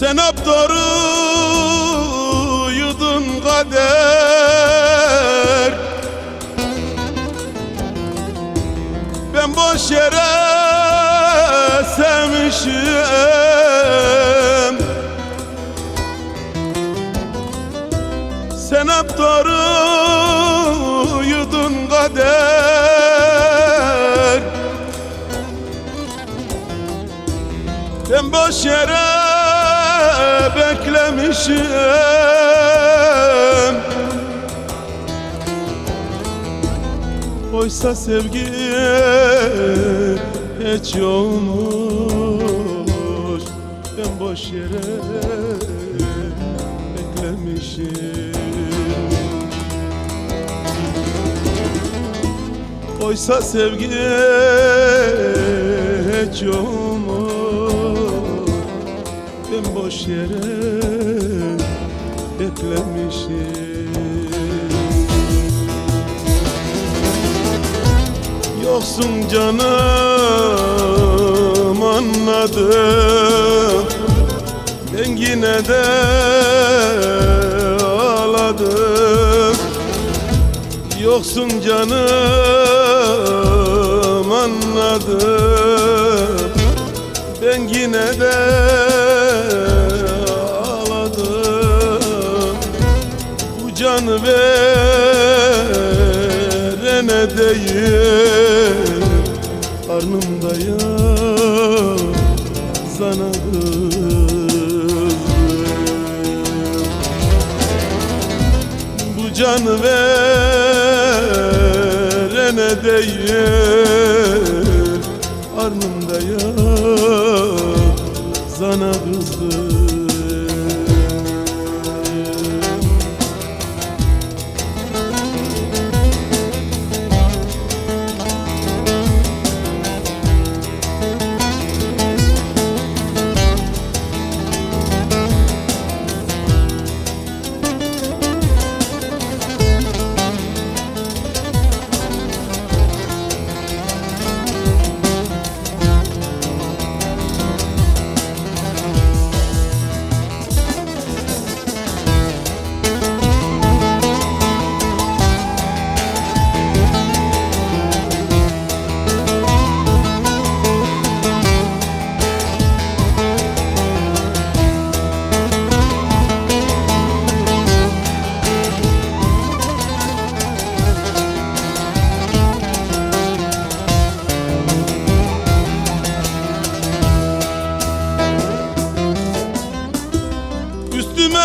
Sen doğruydun kader. Ben boş yere sevmişim. Sen doğruydun kader. Ben boş yere beklemişim Oysa sevgi hiç yokmuş. Ben boş yere beklemişim. Oysa sevgi hiç yokmuş Ben boş yere beklemişim. Yoksun canım anladım. Ben yine de ağladım. Yoksun canım anladım verene değil Karnımda ya sana kızdım Bu canı verene değil Karnımda ya sana kızdım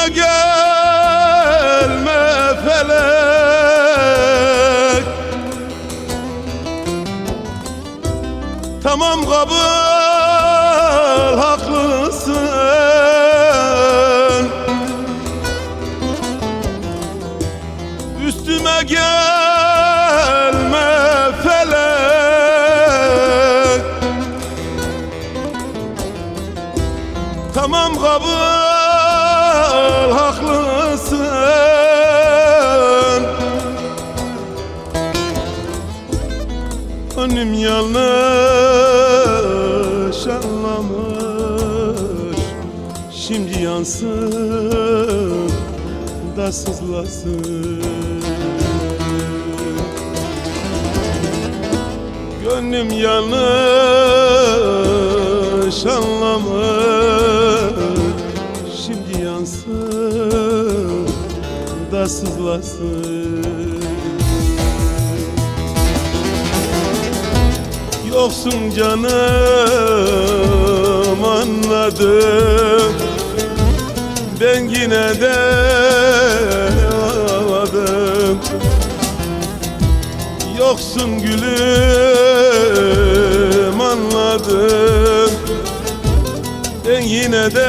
Gelme felek. Tamam kabul haklısın. Üstüme gelme felek. Tamam kabul Önüm yanlış anlamış Şimdi yansın da sızlasın. Gönlüm yanlış anlamış Şimdi yansın da sızlasın Yoksun canım anladım. Ben yine de ağladım. Yoksun gülüm anladım. Ben yine de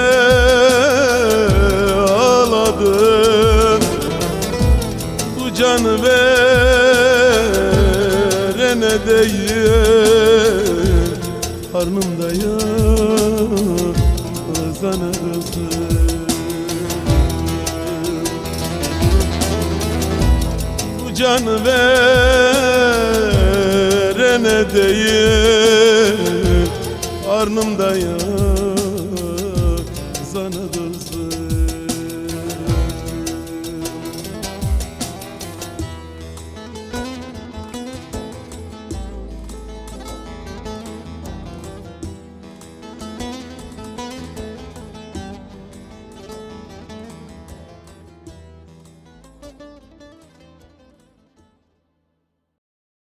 ağladım. Bu canı verene değil Karnımda ya ızana Bu canı verene değil. Karnımda